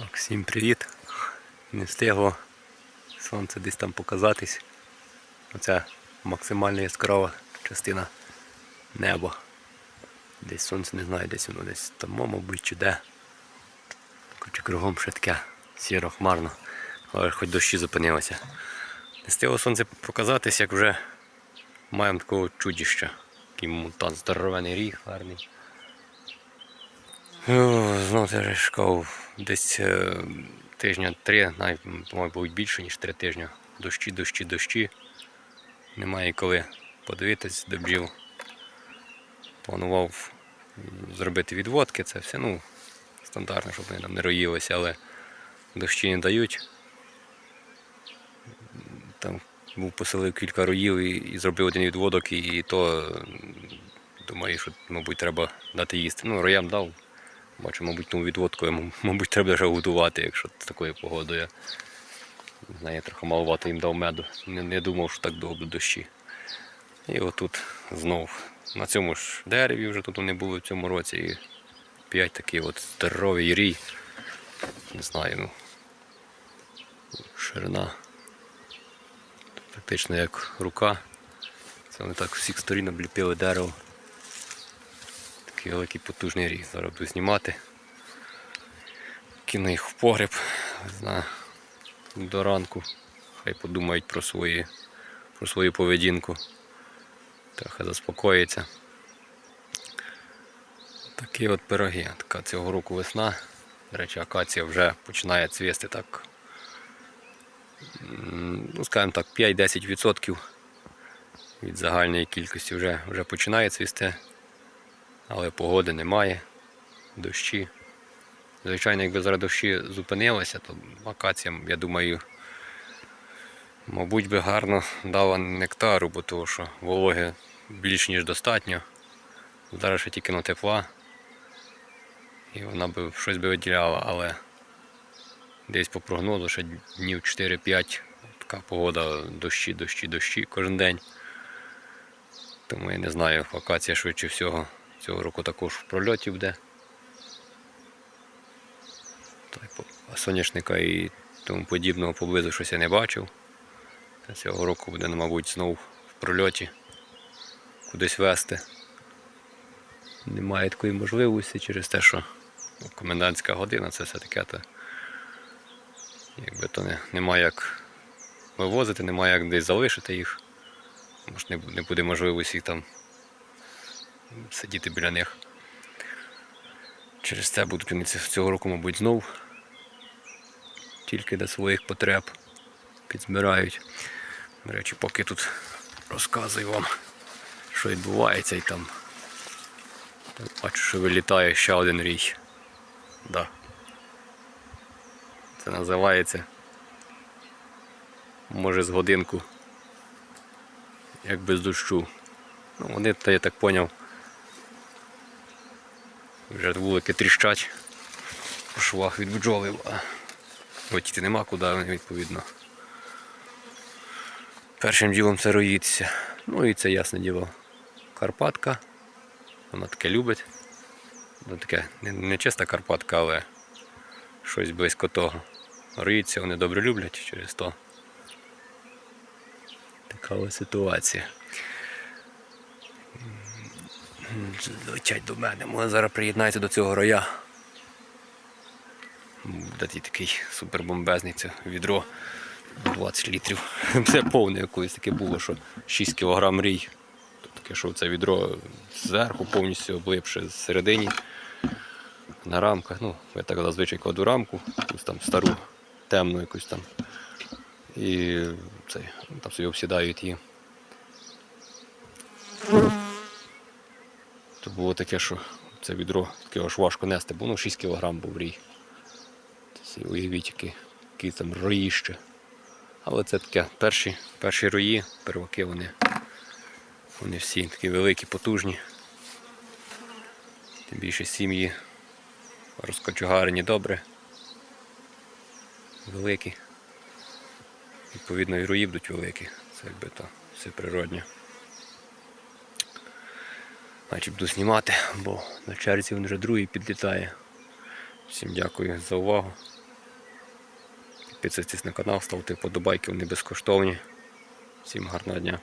Так, всім привіт. Не встигло сонце десь там показатись. Оце максимально яскрава частина неба. Десь сонце не знаю, десь воно десь там, мабуть, чи де. Короче, кругом ще таке сіро хмарно. Але хоч дощі зупинилося. Не встигло сонце показатись, як вже маємо такого чудіща. Такий мутант здоровений ріг гарний. О, Знову це шкав десь е, тижня три, навіть, мабуть, більше, ніж три тижні. Дощі, дощі, дощі. Немає коли подивитись до бджіл. Планував зробити відводки, це все, ну, стандартно, щоб вони там не роїлися, але дощі не дають. Там був поселив кілька роїв і, і зробив один відводок, і, і то думаю, що, мабуть, треба дати їсти. Ну, роям дав. Бачу, мабуть, тому відводкою, м- мабуть, треба вже годувати, якщо такою погодою. Не я трохи маловато їм дав меду. Не, не думав, що так довго будуть дощі. І отут знов на цьому ж дереві вже тут вони були в цьому році. І п'ять такий от здоровий рій. Не знаю, ну. Ширина. Практично як рука. Це вони так всіх сторін обліпили дерево. Такий великий потужний ріг. Зараз буду знімати. Кину їх в погреб. Знаю, до ранку. Хай подумають про свої, про свою поведінку. Трохи заспокоїться. Такі от пироги. Така цього року весна. До речі, акація вже починає цвісти так. Ну, скажімо так, 5-10% від загальної кількості вже, вже починає цвісти але погоди немає, дощі. Звичайно, якби зараз дощі зупинилися, то акація, я думаю, мабуть би гарно дала нектару, бо того, що вологи більш ніж достатньо. Зараз ще тільки на тепла. І вона би щось би виділяла, але десь по прогнозу ще днів 4-5 така погода дощі, дощі, дощі кожен день. Тому я не знаю, акація швидше всього цього року також в прольоті буде. Та А соняшника і тому подібного поблизу щось я не бачив. Та цього року буде, ну, мабуть, знову в прольоті кудись вести. Немає такої можливості через те, що комендантська година це все таке. То, якби то не, немає як вивозити, немає як десь залишити їх. Може не буде можливості їх там сидіти біля них. Через це будуть вони цього року, мабуть, знов тільки для своїх потреб підзбирають. До речі, поки тут розказую вам, що відбувається і там. бачу, що вилітає ще один рій. Да. Це називається може з годинку як без дощу. Ну, вони, та я так поняв, вже вулики тріщать по швах від бджоли, а летіти нема куди, відповідно. Першим ділом це роїться. Ну і це ясне діло. Карпатка. Вона таке любить. Ну, таке не чиста Карпатка, але щось близько того. Роїться, вони добре люблять через то. Така ось ситуація. Летять до мене, може зараз приєднається до цього роя. Буде такий супербомбезний це відро 20 літрів. Це повне якоїсь таке було, що 6 кг рій. Таке, що це відро зверху повністю облипше зсередині. На рамках. Ну, я так зазвичай кладу рамку, якусь там стару, темну якусь там. І цей, там собі обсідають її. То було таке, що це відро таке аж важко нести, бо ну 6 кг був рій. Уявіть, які, які там роїще. Але це таке перші, перші рої, перваки вони, вони всі такі великі, потужні. Тим більше сім'ї розкочугарені добре. Великі. Відповідно, і рої будуть великі. Це якби то все природне. Наче буду знімати, бо на черзі він вже другий підлітає. Всім дякую за увагу. Підписуйтесь на канал, ставте вподобайки, вони безкоштовні. Всім гарного дня!